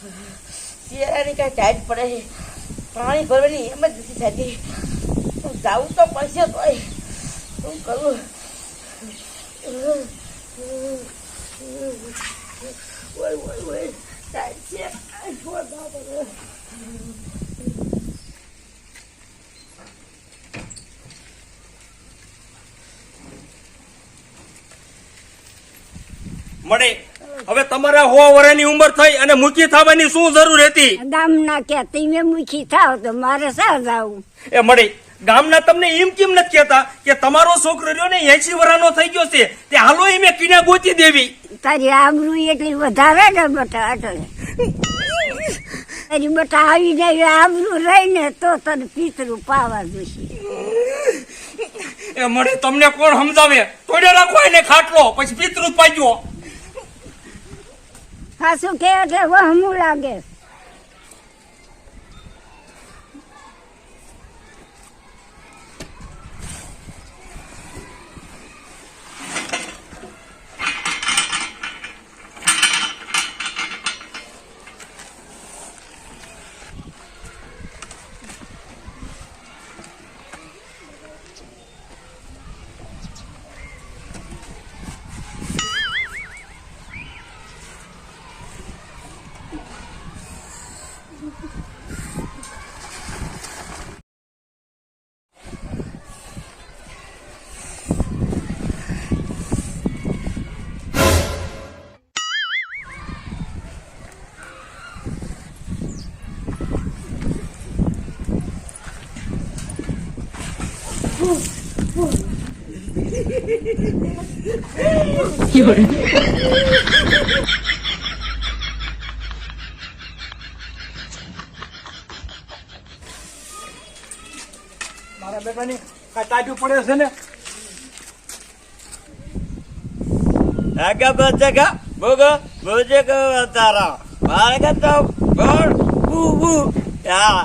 શિયાળાની કાંઈ ટાઈટ પડે છે. પાણી ભરવાની એમ જ નથી થતી. હું જાઉં તો પડશે તોય. શું કરું? ઓય ઓય ઓય છે. મળે. હવે તમારા હો વર્ષની ઉંમર થઈ અને મૂકી થવાની શું જરૂર હતી? ગામના કે તમે મૂકી થાવ તો મારે શા જાવું? એ મળે ગામના તમને એમ કેમ નથી કહેતા કે તમારો છોકરો રહ્યો ને એસી વર્ષનો થઈ ગયો છે તે હાલો એ મેં કિના ગોતી દેવી. તારી આબરૂ એટલી વધારે ને બટા તારી બટા આવી જાય આબરૂ રહીને તો તને પિતરું પાવા જોશે. એ મળે તમને કોણ સમજાવે? તોડે રાખો એને ખાટલો પછી પિતૃ પાડ્યો ખાસું કે એટલે વહમું લાગે. મારા બેટાની તાજુ પડે છે ને. આગા બચકા બોગો બોજે કો તારા મારે તો બોલ બુ બુ યા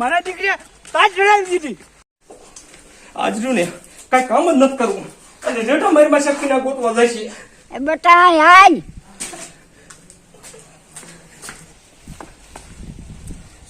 મારા દીકરીએ તાજ ચડાવી દીધી. આજનું ને કઈ કામ જ નથી કરવું. અને રેટો મારી પાસે કીના ગોતવા જશે એ બટા હાલ.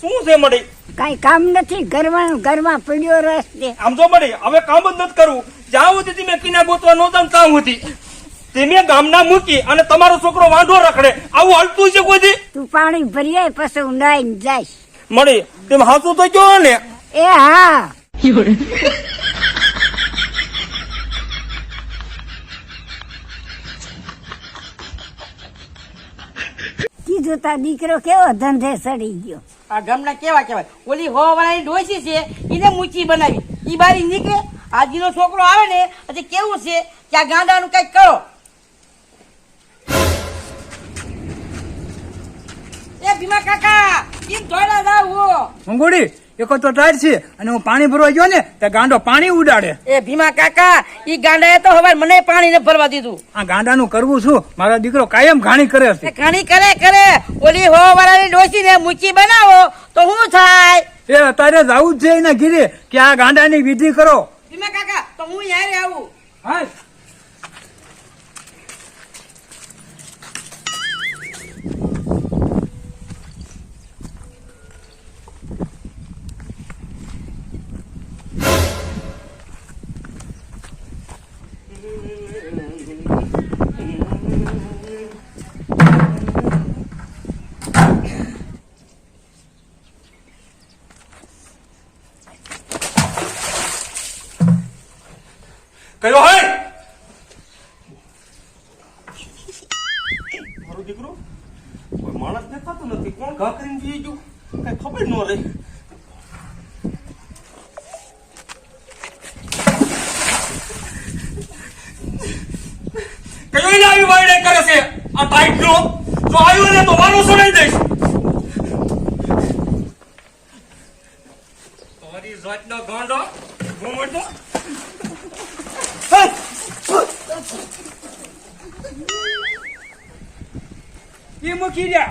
શું છે મળી? કઈ કામ નથી ઘરમાં ઘરમાં પડ્યો રસ દે આમ તો મળી હવે કામ જ નથી કરવું. જ્યાં સુધી તમે કિના ગોતવા ન જાવ ત્યાં સુધી. તમે ગામના મૂકી અને તમારો છોકરો વાંઢો રખડે. આવું હલતું છે કોઈ તું પાણી ભરી પછી નાઈને જઈશ. મળી. તેમ હાસું તો કયો ને? એ હા. કીધું તા દીકરો કેવો ધંધે સડી ગયો. આ ગામના કેવા કેવાય? ઓલી હો વાળાની ડોસી છે એને મૂચી બનાવી. ઈ બારી નીકળે આજનો છોકરો આવે ને પછી કેવું છે કે આ ગાંડાનું કંઈક કરો. ભીમા કાકા કેમ ધોડા જાવ હો? મંગોડી એક તો ટાયર છે અને હું પાણી ભરવા ગયો ને તે ગાંડો પાણી ઉડાડે. એ ભીમા કાકા ઈ ગાંડાએ તો હવે મને પાણી ને ભરવા દીધું. આ ગાંડાનું કરવું છું મારો દીકરો કાયમ ઘાણી કરે એ છે ઘાણી કરે કરે. ઓલી હો વાળાની ડોસી ને મૂકી બનાવો તો શું થાય? એ અત્યારે જવું જ છે એના ઘીરે કે આ ગાંડાની વિધિ કરો. ભીમા કાકા તો હું યાર આવું. હા દીકરો? કોઈ માણસ દેખાતો નથી. કોણ ઘા કરીને જઈ ગયું? કઈ ખબર ન રહી. અન્યાય કરે છે. આ ટાઈટ જો આવ્યો ને તો વાનું સુનાઈ દઈશ. તારી જાતનો ગાંડો. એ મૂકી દે.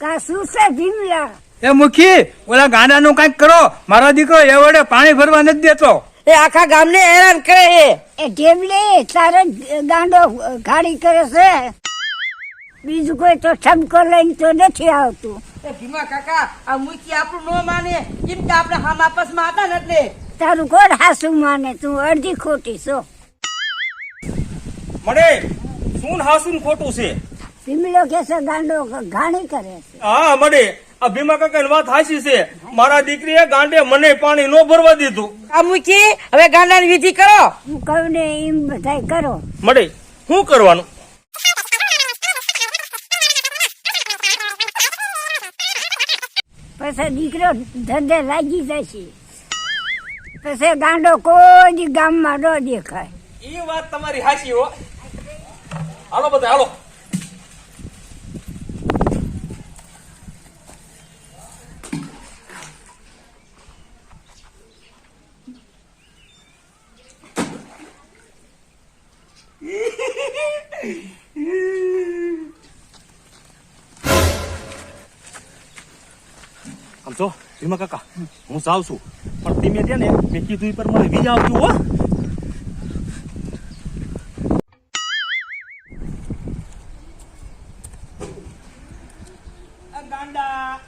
કા શું છે ભીમલા એ મૂકી ઓલા ગાંડાનું કંઈક કરો. મારો દીકરો એ વડે પાણી ભરવા નથી દેતો. એ આખા ગામને હેરાન કરે છે એ ઢેબલે તારે ગાંડો ગાડી કરે છે. બીજું કોઈ તો ઠમકો લઈને તો નથી આવતું. એ ભીમા કાકા આ મુખી આપણું ન માને. કેમ કે આપણે હામ આપસમાં હતા ને એટલે. તારું કોણ હાસુ માને? તું અડધી ખોટી છો. મળે શું હાસુન ખોટું છે. ભીમલો કે છે ગાંડો ઘાણી કરે છે. હા મળે આ ભીમા કાકાની વાત હાચી છે. મારા દીકરીએ ગાંડે મને પાણી ન ભરવા દીધું. આ મૂકી હવે ગાંડાની વિધિ કરો. હું કહું ને એમ બધાય કરો. મળે શું કરવાનું? પછી દીકરો ધંધે લાગી જશે. પછી ગાંડો કોઈ ગામમાં ન દેખાય. એ વાત તમારી હાચી હો. હાલો બધા, હાલો. આમ તો ભીમા કાકા, હું જાઉં છું. પણ ધીમે ત્યાં ને મેં કીધું પર મને વીજ આવતું હો ગાંડા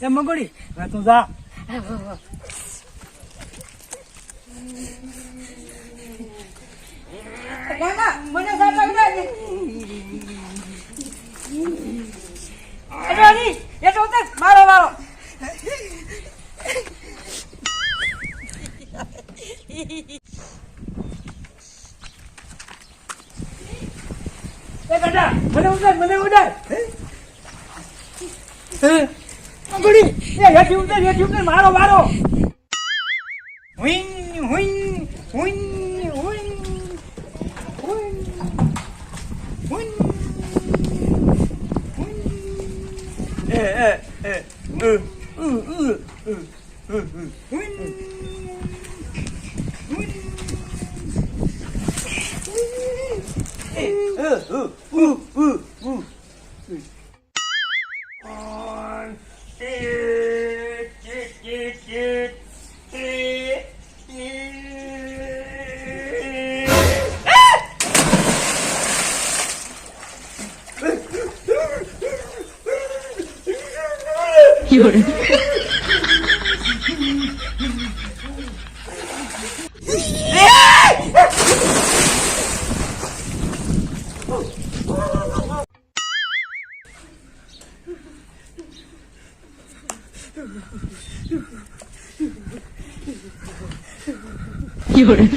એ મગોડી તું જા. મને સાચા ઉડાડી અરે એ તો ઉતર મારો મારો એ ગાંડા મને ઉડાડ મને ઉડાડ મગોડી એ હેઠી ઉતર હેઠી ઉતર મારો મારો હુઈન હુઈન હુઈન હુઈન હુઈન હુઈન એ એ એ અ, ઉ ઉ 有人。有人。